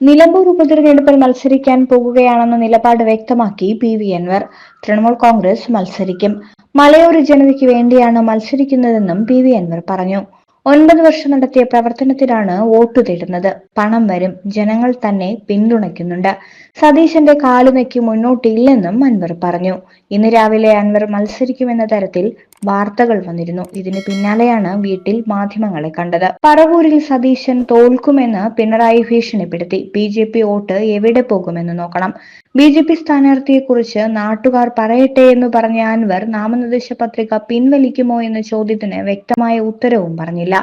നിലമ്പൂർ ഉപതെരഞ്ഞെടുപ്പിൽ മത്സരിക്കാൻ പോകുകയാണെന്ന നിലപാട് വ്യക്തമാക്കി പി വി അൻവർ. തൃണമൂൽ കോൺഗ്രസ് മത്സരിക്കും. മലയോര ജനതയ്ക്ക് വേണ്ടിയാണ് മത്സരിക്കുന്നതെന്നും പി വി അൻവർ പറഞ്ഞു. ഒൻപത് വർഷം നടത്തിയ പ്രവർത്തനത്തിലാണ് വോട്ട് തേടുന്നത്. പണം വരും. ജനങ്ങൾ തന്നെ പിന്തുണയ്ക്കുന്നുണ്ട്. സതീശന്റെ കാലുനയ്ക്ക് മുന്നോട്ടില്ലെന്നും അൻവർ പറഞ്ഞു. ഇന്ന് രാവിലെ അൻവർ മത്സരിക്കുമെന്ന തരത്തിൽ വാർത്തകൾ വന്നിരുന്നു. ഇതിന് പിന്നാലെയാണ് വീട്ടിൽ മാധ്യമങ്ങളെ കണ്ടത്. പറവൂരിൽ സതീശൻ തോൽക്കുമെന്ന് പിണറായി ഭീഷണിപ്പെടുത്തി. ബി ജെ പി വോട്ട് എവിടെ പോകുമെന്ന് നോക്കണം. ബി ജെ പി സ്ഥാനാർത്ഥിയെക്കുറിച്ച് നാട്ടുകാർ പറയട്ടെ എന്ന് പറഞ്ഞ അൻവർ നാമനിർദ്ദേശ പത്രിക പിൻവലിക്കുമോ എന്ന ചോദ്യത്തിന് വ്യക്തമായ ഉത്തരവും പറഞ്ഞില്ല.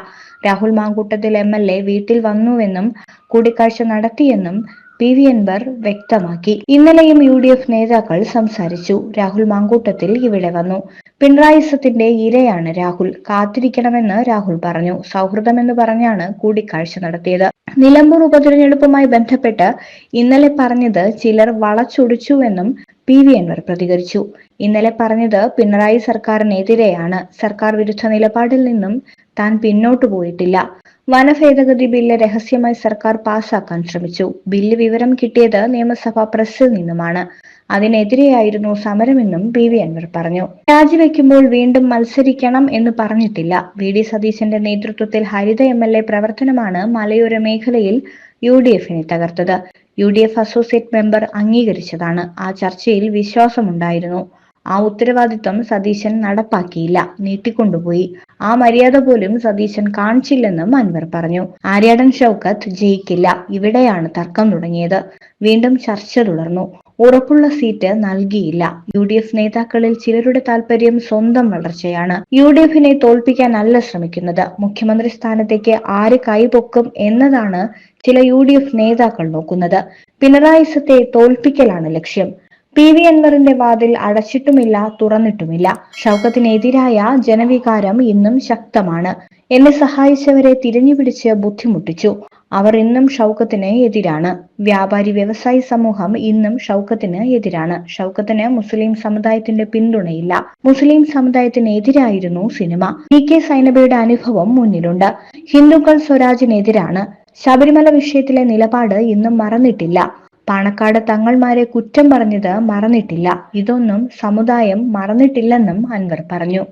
Rahul Mamkootathil M L A വീട്ടിൽ വന്നുവെന്നും കൂടിക്കാഴ്ച നടത്തിയെന്നും പി വി അൻവർ വ്യക്തമാക്കി. ഇന്നലെയും യു ഡി എഫ് നേതാക്കൾ സംസാരിച്ചു. രാഹുൽ മാങ്കൂട്ടത്തിൽ ഇവിടെ വന്നു. പിണറായിസത്തിന്റെ ഇരയാണ് രാഹുൽ. കാത്തിരിക്കണമെന്ന് രാഹുൽ പറഞ്ഞു. സൗഹൃദമെന്ന് പറഞ്ഞാണ് കൂടിക്കാഴ്ച നടത്തിയത്. നിലമ്പൂർ ഉപതെരഞ്ഞെടുപ്പുമായി ബന്ധപ്പെട്ട് ഇന്നലെ പറഞ്ഞത് ചിലർ വളച്ചൊടിച്ചുവെന്നും പി വി അൻവർ പ്രതികരിച്ചു. ഇന്നലെ പറഞ്ഞത് പിണറായി സർക്കാരിനെതിരെയാണ്. സർക്കാർ വിരുദ്ധ നിലപാടിൽ നിന്നും താൻ പിന്നോട്ടു പോയിട്ടില്ല. വനഭേദഗതി ബില്ല് രഹസ്യമായി സർക്കാർ പാസാക്കാൻ ശ്രമിച്ചു. ബില്ല് വിവരം കിട്ടിയത് നിയമസഭാ പ്രസിൽ നിന്നുമാണ്. അതിനെതിരെയായിരുന്നു സമരമെന്നും പി വി അൻവർ പറഞ്ഞു. രാജിവെക്കുമ്പോൾ വീണ്ടും മത്സരിക്കണം എന്ന് പറഞ്ഞിട്ടില്ല. വി ഡി സതീശന്റെ നേതൃത്വത്തിൽ ഹരിത എം എൽ എ പ്രവർത്തനമാണ് മലയോര മേഖലയിൽ യു ഡി എഫിനെ തകർത്തത്. U D F associate member അംഗീകരിച്ചതാണ്. ആ ചർച്ചയിൽ വിശ്വാസമുണ്ടായിരുന്നു. ആ ഉത്തരവാദിത്വം സതീശൻ നടപ്പാക്കിയില്ല നീട്ടിക്കൊണ്ടുപോയി. ആ മര്യാദ പോലും സതീശൻ കാണിച്ചില്ലെന്നും അൻവർ പറഞ്ഞു. ആര്യാടൻ ഷൗക്കത്ത് ജയിക്കില്ല ഇവിടെയാണ് തർക്കം തുടങ്ങിയത്. വീണ്ടും ചർച്ച തുടർന്നു. ഉറപ്പുള്ള സീറ്റ് നൽകിയില്ല. യു ഡി എഫ് നേതാക്കളിൽ ചിലരുടെ താല്പര്യം സ്വന്തം വളർച്ചയാണ്. യു ഡി എഫിനെ തോൽപ്പിക്കാനല്ല ശ്രമിക്കുന്നത്. മുഖ്യമന്ത്രി സ്ഥാനത്തേക്ക് ആര് കൈപൊക്കും എന്നതാണ് ചില യു ഡി എഫ് നേതാക്കൾ നോക്കുന്നത്. പിണറായിസത്തെ തോൽപ്പിക്കലാണ് ലക്ഷ്യം. പി വി അൻവറിന്റെ വാതിൽ അടച്ചിട്ടുമില്ല തുറന്നിട്ടുമില്ല. ഷൗക്കത്തിനെതിരായ ജനവികാരം ഇന്നും ശക്തമാണ്. എന്നെ സഹായിച്ചവരെ തിരിഞ്ഞുപിടിച്ച് ബുദ്ധിമുട്ടിച്ചു. അവർ ഇന്നും ഷൗക്കത്തിന് എതിരാണ്. വ്യാപാരി വ്യവസായി സമൂഹം ഇന്നും ഷൗക്കത്തിന് എതിരാണ്. ഷൗക്കത്തിന് മുസ്ലിം സമുദായത്തിന്റെ പിന്തുണയില്ല. മുസ്ലിം സമുദായത്തിനെതിരായിരുന്നു സിനിമ. പി കെ സൈനബയുടെ അനുഭവം മുന്നിലുണ്ട്. ഹിന്ദുക്കൾ സ്വരാജിനെതിരാണ്. ശബരിമല വിഷയത്തിലെ നിലപാട് ഇന്നും മറന്നിട്ടില്ല. പാണക്കാട് തങ്ങൾമാരെ കുറ്റം പറഞ്ഞത് മറന്നിട്ടില്ല. ഇതൊന്നും സമുദായം മറന്നിട്ടില്ലെന്നും അൻവർ പറഞ്ഞു.